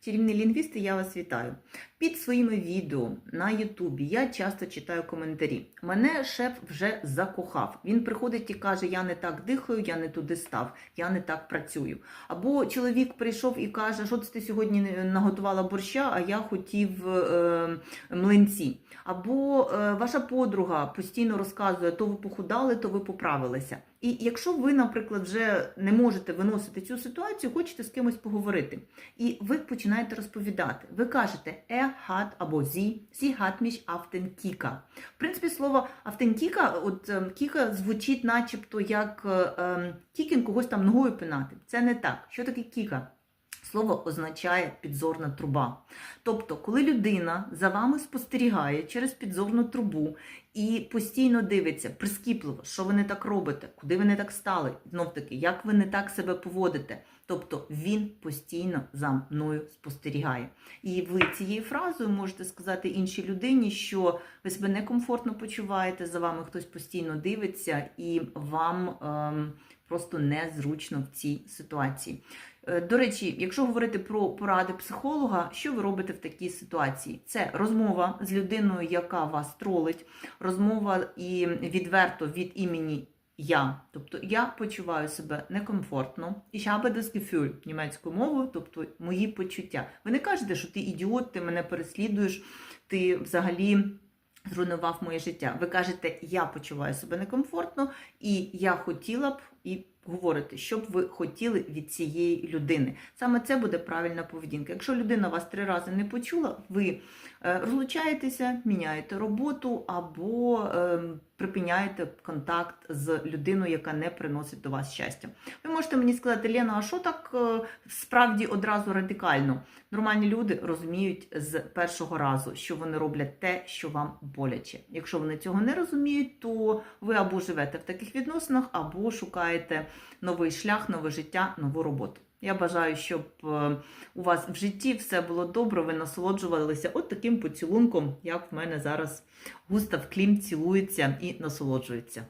Чарівні лінгвісти, я вас вітаю. Під своїми відео на Ютубі я часто читаю коментарі. Мене шеф вже закохав. Він приходить і каже: Я не так дихаю, я не туди став, я не так працюю. Або чоловік прийшов і каже, що ти сьогодні наготувала борща, а я хотів е, млинці. Або е, ваша подруга постійно розказує, то ви похудали, то ви поправилися. І якщо ви, наприклад, вже не можете виносити цю ситуацію, хочете з кимось поговорити, і ви починаєте розповідати. Ви кажете «er hat або «sie», «sie hat mich auf den Kika». В принципі, слово «автентіка», от Kika звучить начебто як е, ем, кікін когось там ногою пинати. Це не так. Що таке кіка? Слово означає підзорна труба. Тобто, коли людина за вами спостерігає через підзорну трубу і постійно дивиться прискіпливо, що ви не так робите, куди ви не так стали, знов таки, як ви не так себе поводите. Тобто він постійно за мною спостерігає. І ви цією фразою можете сказати іншій людині, що ви себе некомфортно почуваєте, за вами хтось постійно дивиться, і вам ем, просто незручно в цій ситуації. Е, До речі, якщо говорити про поради психолога, що ви робите в такій ситуації? Це розмова з людиною, яка вас тролить, розмова і відверто від імені я. Тобто я почуваю себе некомфортно. І habe das німецькою мовою, тобто мої почуття. Ви не кажете, що ти ідіот, ти мене переслідуєш, ти взагалі. Зруйнував моє життя. Ви кажете, я почуваю себе некомфортно, і я хотіла б і говорите, що б ви хотіли від цієї людини. Саме це буде правильна поведінка. Якщо людина вас три рази не почула, ви е, розлучаєтеся, міняєте роботу або е, припиняєте контакт з людиною, яка не приносить до вас щастя. Ви можете мені сказати, Лена, а що так е, справді одразу радикально? Нормальні люди розуміють з першого разу, що вони роблять те, що вам боляче. Якщо вони цього не розуміють, то ви або живете в таких відносинах, або шукаєте новий шлях, нове життя, нову роботу. Я бажаю, щоб е, у вас в житті все було добре, ви насолоджувалися от таким поцілунком, як в мене зараз Густав Клім цілується і насолоджується.